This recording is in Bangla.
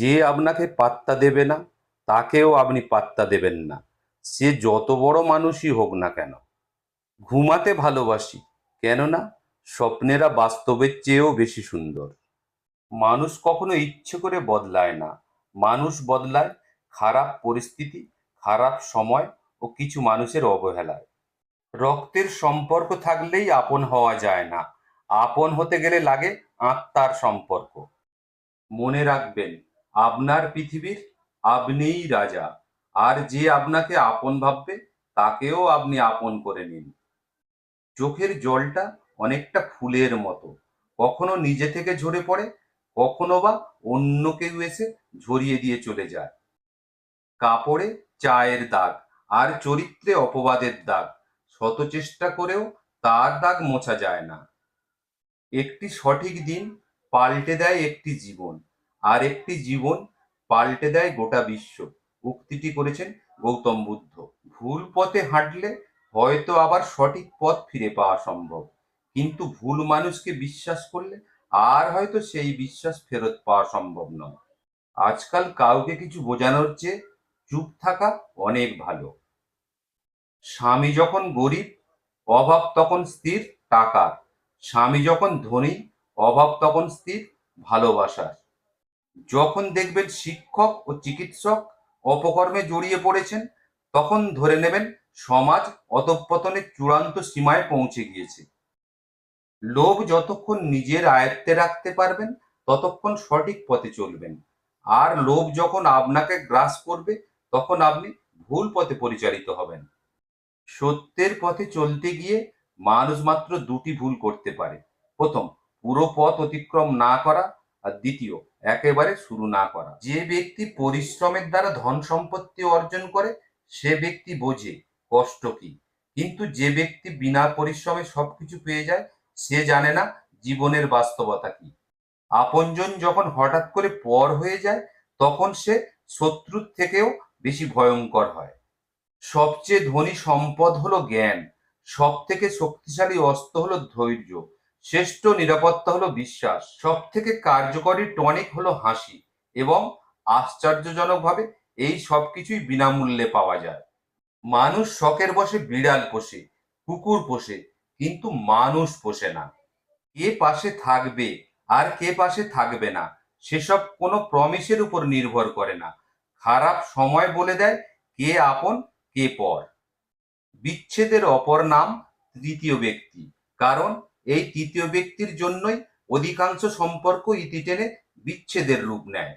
যে আপনাকে পাত্তা দেবে না, তাকেও আপনি পাত্তা দেবেন না। সে যত বড় মানুষই হোক না কেন, ঘুমাতে ভালোবাসি, কেননা স্বপ্নেরা বাস্তবের চেয়েও বেশি সুন্দর। মানুষ কখনো ইচ্ছে করে বদলায় না। মানুষ বদলায় খারাপ পরিস্থিতি, খারাপ সময় ও কিছু মানুষের অবহেলায়। রক্তের সম্পর্ক থাকলেই আপন হওয়া যায় না। আপন হতে গেলে লাগে আত্মার সম্পর্ক। মনে রাখবেন আপনার পৃথিবীর আপনিই রাজা। আর যে আপনাকে আপন ভাববে, তাকেও আপনি আপন করে নিন। চোখের জলটা অনেকটা ফুলের মতো। কখনো নিজে থেকে ঝরে পড়ে, কখনো বা অন্য কেউ এসে ঝরিয়ে দিয়ে চলে যায়। কাপড়ে চায়ের দাগ আর চরিত্রে অপবাদের দাগ। শত চেষ্টা করেও তার দাগ মোছা যায় না। একটি সঠিক দিন পাল্টে দেয় একটি জীবন। আর একটি জীবন পাল্টে দেয় গোটা বিশ্ব। উক্তিটি করেছেন গৌতম বুদ্ধ। ভুল পথে হাঁটলে হয়তো আবার সঠিক পথ ফিরে পাওয়া সম্ভব। কিন্তু ভুল মানুষকে বিশ্বাস করলে আর হয়তো সেই বিশ্বাস ফেরত পাওয়া সম্ভব নয়। আজকাল কাউকে কিছু বোঝানোর চেয়ে চুপ থাকা অনেক ভালো। স্বামী যখন গরিব, অভাব তখন স্থির টাকার স্বামী যখন ধনী, অভাব তখন স্থির, ভালোবাসার। যখন দেখবেন শিক্ষক ও চিকিৎসক অপকর্মে জড়িয়ে পড়েছেন, তখন ধরে নেবেন সমাজ অধঃপতনের চূড়ান্ত সীমায় পৌঁছে গিয়েছে। লোভ যতক্ষণ নিজের আয়ত্তে রাখতে পারবেন, ততক্ষণ সঠিক পথে চলবেন। আর লোভ যখন আপনাকে গ্রাস করবে, তখন আপনি ভুল পথে পরিচালিত হবেন। সত্যের পথে চলতে গিয়ে মানুষ মাত্র দুটি ভুল করতে পারে। প্রথম, পুরো পথ অতিক্রম না করা। আর দ্বিতীয়, একেবারে শুরু না করা। যে ব্যক্তি পরিশ্রমের দ্বারা ধন সম্পত্তি অর্জন করে, সে ব্যক্তি বোঝে কষ্ট কি। কিন্তু যে ব্যক্তি বিনা পরিশ্রমে সবকিছু পেয়ে যায়, সে জানে না জীবনের বাস্তবতা কি। আপনজন যখন হঠাৎ করে পর হয়ে যায়, তখন সে শত্রুর থেকেও বেশি ভয়ঙ্কর হয়। সবচেয়ে ধনী সম্পদ হলো জ্ঞান সব থেকে শক্তিশালী অস্ত্র হলো ধৈর্য। শ্রেষ্ঠ নিরাপত্তা হলো বিশ্বাস। সব থেকে কার্যকরী টনিক হলো হাসি এবং আশ্চর্যজনকভাবে এই সব কিছুই বিনামূল্যে পাওয়া যায়। মানুষ শখের বসে বিড়াল পোষে, কুকুর পোষে, কিন্তু মানুষ পোষে না। কে পাশে থাকবে আর কে পাশে থাকবে না, সেসব কোনো প্রমিসের উপর নির্ভর করে না। খারাপ সময় বলে দেয় কে আপন, কে পর। বিচ্ছেদের অপর নাম তৃতীয় ব্যক্তি, কারণ এই তৃতীয় ব্যক্তির জন্যই অধিকাংশ সম্পর্ক ইতি টেনে বিচ্ছেদের রূপ নেয়।